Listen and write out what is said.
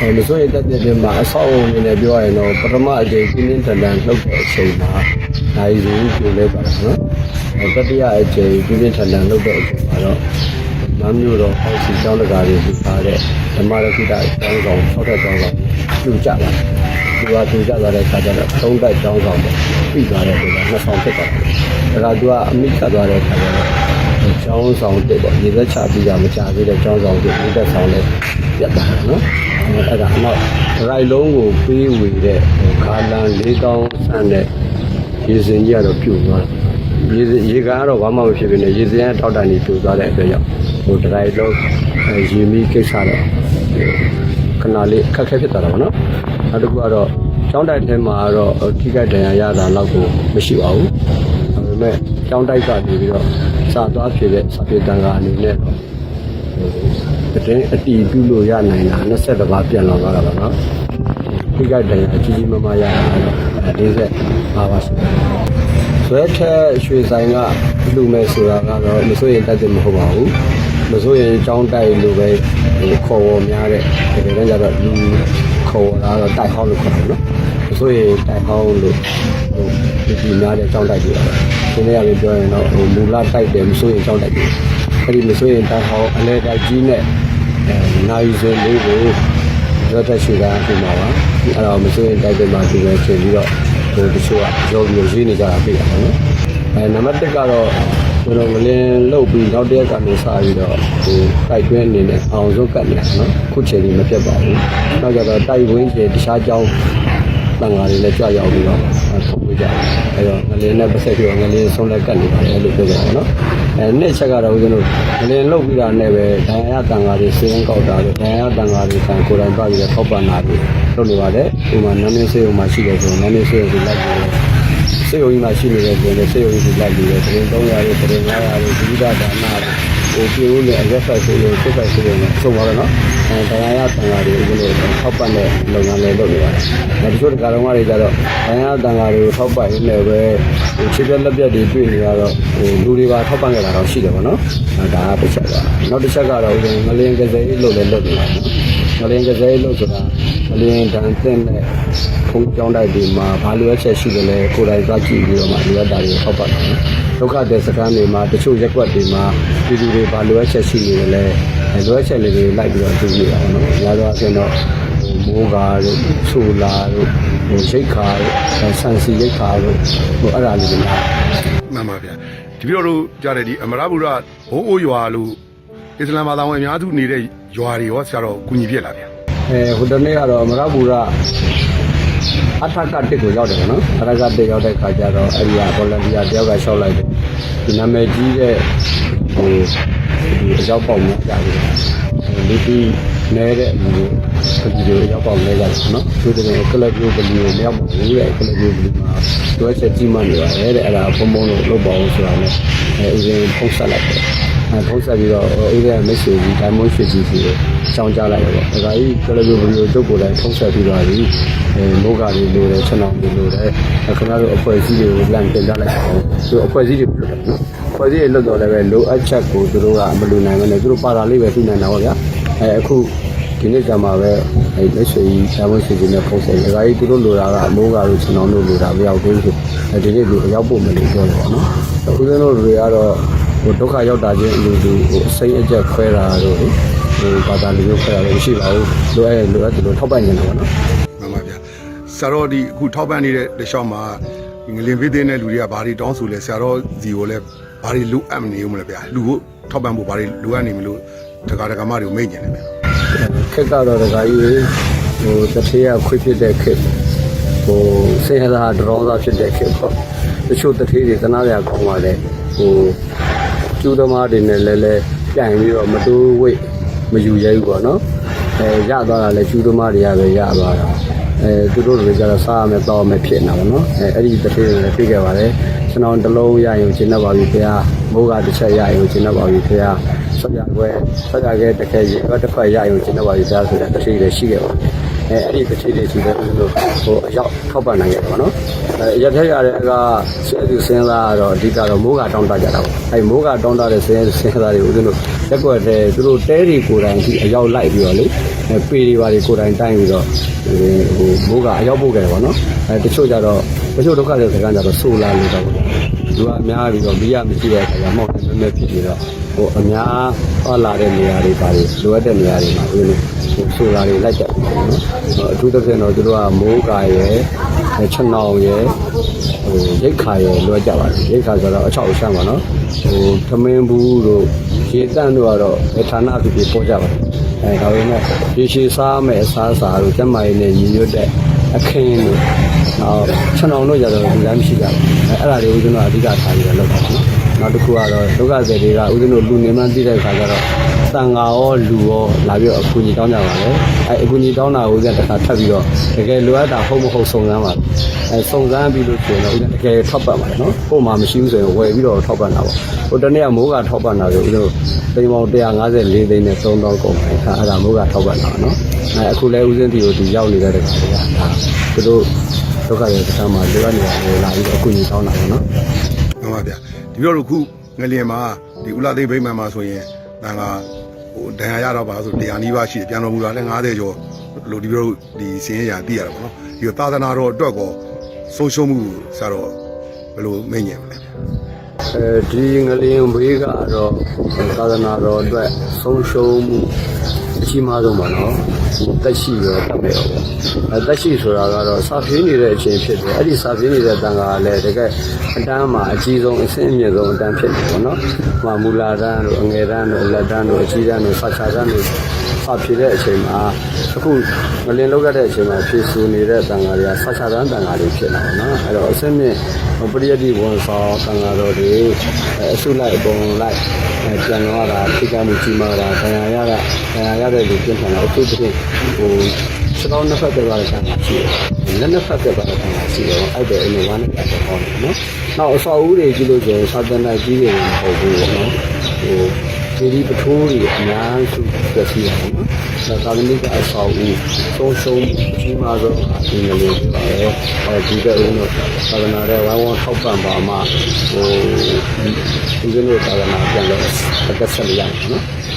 အဲမစိုးရိမ်တတ်တဲ့မှာအဆောက်အအုံအနေနဲ့ပြောရရင်တော့ပထမအကြိမ်ပြင်းပြင်းထန်ထန်လှုပ်တဲ့အချိန်မှာနိုင်စုပြိုလဲပါတယ်နော်အဲတတိယအကြိမ်ပြင်းပြင်းထန်ထန်လှုပ်တဲ့အချိန်မှာတော့မမ်းမျိုးတော့အောက်စီကျောင်းတကာတွေပြထားတဲ့ဓမ္မရခိတကျောင်းဆောင်ဆောက်တဲ့ကျောင်းဆောင်ပြူကြပါတယ်ဒီကပြူကြသွားတဲ့အခါကျတော့သုံးတိုက်ကျောင်းဆောင်ပေါ့ပြီးသွားတဲ့အခါကျနှစ်ဆောင်ဖြစ်သွားတယ်ဒါကသူကအမိခတ်သွားတဲ့အခါကျတော့ ကျောင်းဆောင်တက်ပေါ့ရေသက်ချပြီးတာမချသေးတဲ့ကျောင်းဆောင်တက်ဒီသက်ဆောင်လေးပြတ်သွားတယ်နော်အဲ့ဒါတော့ရိုက်လုံးကိုပေးဝေတဲ့ခါလန်၄တောင်းဆန်းတဲ့ရေစင်ကြီးကတော့ပြုတ်သွားတယ်ရေစင်ရေကန်ကတော့ဘာမှမဖြစ်ဖြစ်နဲ့ရေစင်ကတောက်တန်ကြီးပြုတ်သွားတဲ့အတွက်ကြောင့်ဟိုဒရိုက်လုံးရေမီကိစ္စတော့ခဏလေးအခက်အခဲဖြစ်သွားတာပေါ့နော်နောက်တစ်ခုကတော့ကျောင်းတိုက်ထဲမှာတော့ထိခိုက်ဒဏ်ရာရတာတော့ကိုမရှိပါဘူးဒါ ပေမဲ့ကျောင်းတိုက်ကနေပြီးတော့စာသွားဖြစ်တဲ့စာပြေတန်ကအနေနဲ့တော့တည်အတီးပြုလို့ရနိုင်တာ20တပါးပြန်လာတော့တာပါနော်ဒီကတည်းကကြီးကြီးမားမားရတာတော့45ပါရှိတယ်ဆွဲထက်ရွှေဆိုင်ကလူမယ်ဆိုတာကတော့မစိုးရင်တတ်တယ်မဟုတ်ပါဘူးမစိုးရင်ចောင်းတိုက်လို့ပဲခေါ်ဝေါ်များတဲ့ဒီလိုလည်းကြတော့လူခေါ်ဝေါ်တာတော့တိုက်ဟောင်းလို့ခေါ်တယ်နော်မစိုးရင်တိုက်ဟောင်းလို့ဟိုဒီများတဲ့ចောင်းတိုက်တွေပါ ဒီနေ့ကပြောရင်တော့ဟိုမူလတိုက်တယ်မစိုးရင်ចောင်းတိုက်တယ်အဲ့ဒီမစိုးရင်တိုက်ဟောင်းအလဲတိုက်ကြီးနဲ့အဲနိုင်စင်လေးကိုရောတက်ရှိတာဒီမှာပါအဲ့တော့မစိုးရင်တိုက်တယ်မှာဒီပဲချိန်ပြီးတော့ဟိုတချို့ကရောပြီးရေးနေကြတာပြရပါတော့အဲနံပါတ်1ကတော့ကျွန်တော်ငလင်းလုတ်ပြီးနောက်တစ်ရက်ကနေစပြီးတော့ဟိုတိုက်တွင်းအနေနဲ့အောင်စုပ်ကတ်နေတာနော်ခုချိန်ကြီးမပြတ်ပါဘူးနောက်ကြတော့တိုက်ဝင်းကျတခြားကြောင်းတန်ဃာတွေလည်းကြွရောက်ပြီးတော့ထုတ်ဝေးကြတယ်အဲတော့င လင်းနဲ့ပတ်သက်ပြီးတော့ငလင်းဆုံးလက်ကတ်နေပါတယ်လို့ပြောကြပါတော့အဲနှစ်ချက်ကတော့ဦးဇင်းတို့ငလင်းလုတ်ပြီးတာနဲ့ပဲဒဏ်ရာတန်ဃာတွေစင်းကောက်တာလို့ဒဏ်ရာတန်ဃာတွေဆန်ကိုယ်တိုင်ပါပြီးတော့ထောက်ပံ့တာတွေလုပ်နေပါတယ်ဒီမှာနန်းမင်းစေုံမှာရှိတယ်ဆိုရင်နန်းမင်းစေုံကိုလိုက်ပြီးတော့စေုံကြီးမှာရှိနေတဲ့ဆိုရင်စေုံကြီးကိုလိုက်ပြီးတော့တရင်300ရဲ့တရင်900ရဲ့ဒီဒဒါနာ ဟိုပြေဦးနဲ့အရက်ဖတ်ဆိုလို့စစ်ဖတ်ဆိုလို့ဆုံးပါတော့နော်အဲဒဏ်ရာတန်ဃာတွေဦးဇင်းတို့ထောက်ပံ့တဲ့လုပ်ငန်းလေးလုပ်နေပါတယ်အဲတချို့တက္ကရာတွေကြတော့ဒဏ်ရာတန်ဃာတွေကိုထောက်ပံ့ရင်းနဲ့ပဲဟိုခြေပြက်လက်ပြက်တွေတွေ့နေရတော့ဟိုလူတွေပါထောက်ပံ့ကြတာတော့ရှိတယ်ပေါ့နော်အဲဒါကတစ်ချက်ပါနောက်တစ်ချက်ကတော့ဦးဇင်းငလင်းကစားရေးလုပ်လဲလုပ်နေပါတယ်နော် ငလင်းကစားရေးလုပ်ဆိုတာငလင်းဒဏ်သင့်တဲ့ဖုန်းကြောင်းတိုက်တွေမှာဘာလိုအပ်ချက်ရှိတယ်လဲကိုယ်တိုင်သွားကြည့်ပြီးတော့မှလိုအပ်တာတွေထောက်ပံ့တယ်နော်ဒုက္ခတဲ့စခန်းတွေမှာတချို့ရက်ွက်တွေမှာပြည်သူတွေဘာလိုအပ်ချက်ရှိနေတယ်လဲအဲလိုအပ်ချက်လေးတွေလိုက်ပြီးတော့ကြည့်ရအောင်နော်။ညာတော့အရင်တော့ဟိုမိုးကာတို့ဆိုလာတို့ဟိုရိတ်ခါတို့ဆန်စီရိတ်ခါတို့ဟိုအဲ့ဒါလေးတွေလားမှန်ပါဗျာဒီပြီးတော့တို့ကြားတယ်ဒီအမရဗုဒ္ဓဘိုးအိုးရွာလို့အစ္စလာမ်ဘာသာဝင်အများစုနေတဲ့ ရွာတွေရောဆရာတော်ကုညီပြက်လာဗျာအဲဟိုတနေ့ကတော့မရပူရအထက်ကတစ်ကိုရောက်တယ်နော်အထက်ကတစ်ရောက်တဲ့ခါကျတော့အဲ့ဒီကဗော်လန်တီယာတယောက်ကရှောက်လိုက်တယ်ဒီနာမည်ကြီးတဲ့ဟိုဒီအရောက်ပေါက်များကြာပြီလူတီနေတဲ့လူကဒီလိုရောက်ပေါက်လဲကြတယ်နော်သူတို့ကလပ်မျိုးဘလီကိုမရောက်ဘူးတဲ့ကလပ်မျိုးဘလီမှာတွဲချက်ကြီးမှနေပါတယ်တဲ့အဲ့ဒါဘုံဘုံလို့လုပ်ပါအောင်ဆိုတာနဲ့အဲဦးဇင်းဖုံးဆက်လိုက်တယ် အဲဖုံးဆက်ပြီးတော့ဦးဇင်းမိတ်ဆွေကြီးဒိုင်မွန်ရွှေကြီးစီကိုရှောင်းကြလိုက်တယ်ပေါ့ဒါကကြီးကလပ်မျိုးဘလီကိုတုတ်ကိုလည်းဖုံးဆက်ပြီးတော့ဒီအဲမိုးကာလေးလိုတယ်ချက်အောင်လိုတယ်ခင်ဗျားတို့အဖွဲ့အစည်းတွေကိုလမ်းတင်ကြလိုက်အောင်သူအဖွဲ့အစည်းတွေပြတ်တယ်နော်အဖွဲ့အစည်းတွေလွတ်တော်လည်းပဲလိုအပ်ချက်ကိုသူတို့ကမလူနိုင်ဘူးလေသူတို့ပါတာလေးပဲသိနိုင်တာပေါ့ဗျာအဲအခုဒီနေ့ကမှပဲအဲလက်ဆွေကြီးရှားမွေးဆွေကြီးနဲ့ဖုန်းဆက်ဒါကြီးသူတို့လိုတာကအမိုးကာတို့ကျွန်တော်တို့လိုတာမရောက်သေးဘူးအဲဒီနေ့လူရောက်ဖို့မလို့ပြောတယ်ပေါ့နော်အခုကျွန်တော်တို့တွေကတော့ ဟိုဒုက္ခရောက်တာချင်းအလူတူဟိုအစိမ့်အကျက်ခွဲတာတို့ဟိုဘာသာလူမျိုးခွဲတာလည်းမရှိပါဘူးလိုအဲလိုအဲဒီလိုထောက်ပံ့နေတာပေါ့နော်မှန်ပါဗျာဆရာတော်ဒီအခုထောက်ပံ့နေတဲ့လက်လျှောက်မှာငလင်ပေးတဲ့လူတွေကဘာတွေတောင်းဆိုလဲဆရာတော်ဇီကိုလည်းဘာတွေလိုအပ်မနေဘူးမလဲဗျာလူကိုထောက်ပံ့ဖို့ဘာတွေလိုအပ်နေမလို့တက္ကရာကမတွေကိုမိတ်ကျင်တယ်ဗျာခက်ကတော့တခါကြီးဟိုတစ်ထည့်ရခွေးဖြစ်တဲ့ခက်ဟိုစေဟလာဒရောသာဖြစ်တဲ့ခက်ပေါ့တချို့တစ်ထည့်တွေသနာရကောင်းပါလေဟို ကျူးသမားတွေနဲ့လည်းလည်းပြန်ပြီးတော့မတိုးဝိတ်မယူရဲဘူးပေါ့နော်အဲရသွားတာလည်းကျူးသမားတွေကပဲရသွားတာအဲသူတို့တွေကြတော့စားရမယ်တောက်မယ်ဖြစ်နေတာပေါ့နော်အဲအဲ့ဒီတစ်ထည့်တွေလည်းပြခဲ့ပါတယ်ကျွန်တော်တစ်လုံးရရင်ရှင်းတတ်ပါပြီခင်ဗျာမိုးကတစ်ချက်ရရင်ရှင်းတတ်ပါပြီခင်ဗျာဆက်ကြွယ်ဆက်ကြခဲ့တစ်ခဲရေတစ်ခွက်ရရင်ကျွန်တော်ပါရစားဆိုတဲ့တတိလည်းရှိခဲ့ပါ အဲအဲ့ဒီတစ်ချိန်လေးရှိတယ်ဦးဇင်းတို့ဟိုအရောက်ထောက်ပံ့နိုင်ခဲ့တယ်ပေါ့နော်အဲရထက်ရတဲ့ကဆဲသူစင်းသားကတော့အဓိကတော့မိုးကတောင်းတကြတာပေါ့အဲမိုးကတောင်းတတဲ့စင်းစင်းသားတွေဦးဇင်းတို့ရက်ွက်တဲ့သူတို့တဲတွေကိုယ်တိုင်ဒီအရောက်လိုက်ပြီးတော့လေအဲပေတွေပါတွေကိုယ်တိုင်တိုင်းပြီးတော့ဟိုမိုးကအရောက်ပို့ခဲ့တယ်ပေါ့နော်အဲတချို့ကြတော့တချို့ဒုက္ခတွေစကားကြတော့ဆိုလာလို့တော့ပေါ့လူကအများပြီးတော့မိရမရှိတဲ့အခါကျမောက်နေမဲဖြစ်ပြီးတော့ဟိုအများဟောလာတဲ့နေရာတွေပါတွေလိုအပ်တဲ့နေရာတွေမှာဦးဇင်းတို့ဟို ဆိုလာတွေလိုက်တက်ပြီးတော့နော်အထူးသဖြင့်တော့သူတို့ကမိုးကာရယ်ချက်နောင်ရယ်ဟိုရိတ်ခါရယ်လိုအပ်ကြပါတယ်ရိတ်ခါဆိုတော့အချောက်အရှမ်းပါနော်ဟိုသမင်းဘူးတို့ရေတန့်တို့ကတော့ဘယ်ဌာနဖြစ်ဖြစ်ပေါ်ကြပါတယ်အဲဒါပေမဲ့ရေရှည်စားမဲ့အစားအစာတို့ကျန်းမာရေးနဲ့ညီညွတ်တဲ့အခင်းတို့နောက်ချက်နောင်တို့ကြတော့ဒီတိုင်းမရှိကြဘူးအဲအဲ့ဒါတွေဦးဇင်းတို့အဓိကထားပြီးတော့လုပ်တာပါနော် နောက်တစ်ခုကတော့ဒုက္ခသည်တွေကဦးဇင်းတို့လူနေမှန်းသိတဲ့အခါကျတော့တန်ဃာရောလူရောလာပြီးတော့အကူအညီတောင်းကြပါလေအဲအကူအညီတောင်းတာကိုဦးဇင်းတစ်ခါထပ်ပြီးတော့တကယ်လိုအပ်တာဟုတ်မဟုတ်စုံစမ်းပါအဲစုံစမ်းပြီးလို့ရှိရင်တော့ဦးဇင်းတကယ်ထောက်ပံ့ပါလေနော်ကို့မှာမရှိဘူးဆိုရင်ဝယ်ပြီးတော့ထောက်ပံ့တာပေါ့ဟိုတနေ့ကမိုးကထောက်ပံ့တာဆိုဦးဇင်းတို့တိမ်ပေါင်း154သိန်းနဲ့3000ကုန်တယ်အဲအဲ့ဒါမိုးကထောက်ပံ့တာနော်အဲအခုလဲဦးဇင်းတီကိုဒီရောက်နေတဲ့တခါတည်းကဒါသူတို့ဒုက္ခရဲ့တစ်ခါမှာလိုအပ်နေတာကိုလာပြီးတော့အကူအညီတောင်းတာပေါ့နော် မှန်ပါဗျာဒီပြောလို့ခုငလျင်မှာဒီဥလာသိမ့်ဗိမ္မာန်မှာဆိုရင်တန်ကဟိုဒဏ်ရာရတော့ပါဆိုတရားနီးပါးရှိတယ်ပြန်တော်မူတာလည်း90ကျော်လို့ဒီပြောလို့ဒီစင်းရရာသိရတာပေါ့နော်ဒီတော့သာသနာတော်အတွက်ကောဆုံးရှုံးမှုဆရာတော်ဘယ်လိုမိတ်ညင်မလဲဗျာအဲဒီငလျင်ဘေးကတော့သာသနာတော်အတွက်ဆုံးရှုံးမှုအကြီးမားဆုံးပါနော် တက်ရှိရောတတ်မဲ့ရောအဲတက်ရှိဆိုတာကတော့စာပြင်းနေတဲ့အချိန်ဖြစ်တယ်အဲ့ဒီစာပြင်းနေတဲ့တန်ခါကလည်းတကယ်အတန်းမှာအကြီးဆုံးအဆင့်အမြင့်ဆုံးအတန်းဖြစ်နေပေါ့နော်ဟိုမူလာတန်းတို့အငယ်တန်းတို့အလက်တန်းတို့အကြီးတန်းတို့စာချတန်းတို့ စာဖြည့်တဲ့အချိန်မှာအခုငလျင်လောက်ရတဲ့အချိန်မှာဖြည့်ဆူနေတဲ့တန်ခါတွေကစာချတန်းတန်ခါတွေဖြစ်လာပါနော်အဲ့တော့အဆင့်မြင့်ပရိယတ်တိဝန်ဆောင်တန်ခါတော်တွေအဲအစုလိုက်အပုံလိုက်အဲပြန်လာတာထိကမှုကြီးမားတာဒဏ်ရာရတာဒဏ်ရာရတဲ့လူပြင်ခံတာအထူးသဖြင့်ဟိုစတောင်းနှစ်ဖက်သက်သွားတဲ့တန်ခါရှိတယ်လက်နှစ်ဖက်သက်သွားတဲ့တန်ခါရှိတယ်အဲ့ဒါအင်းဝမ်းနဲ့ပြန်တော့နော်နောက်အစောအဦးတွေကြည့်လို့ဆိုရင်စာတန်တိုက်ကြီးတွေမဟုတ်ဘူးပေါ့နော်ဟို ဒီဒီပထိုးတွေအများစုပြည့်စည်ရအောင်နော်။ဒါသာမဏေကအဆောက်အဦသုံးဆုံးအကြီးမားဆုံးအဒီငလေးပါပဲ။အဲဒီတဲ့ဦးတို့သာသနာရဲ့ဝိုင်းဝန်းထောက်ပံ့ပါမှဟိုဒီလိုသာသနာပြန်လို့အသက်ဆက်ရရအောင်နော်။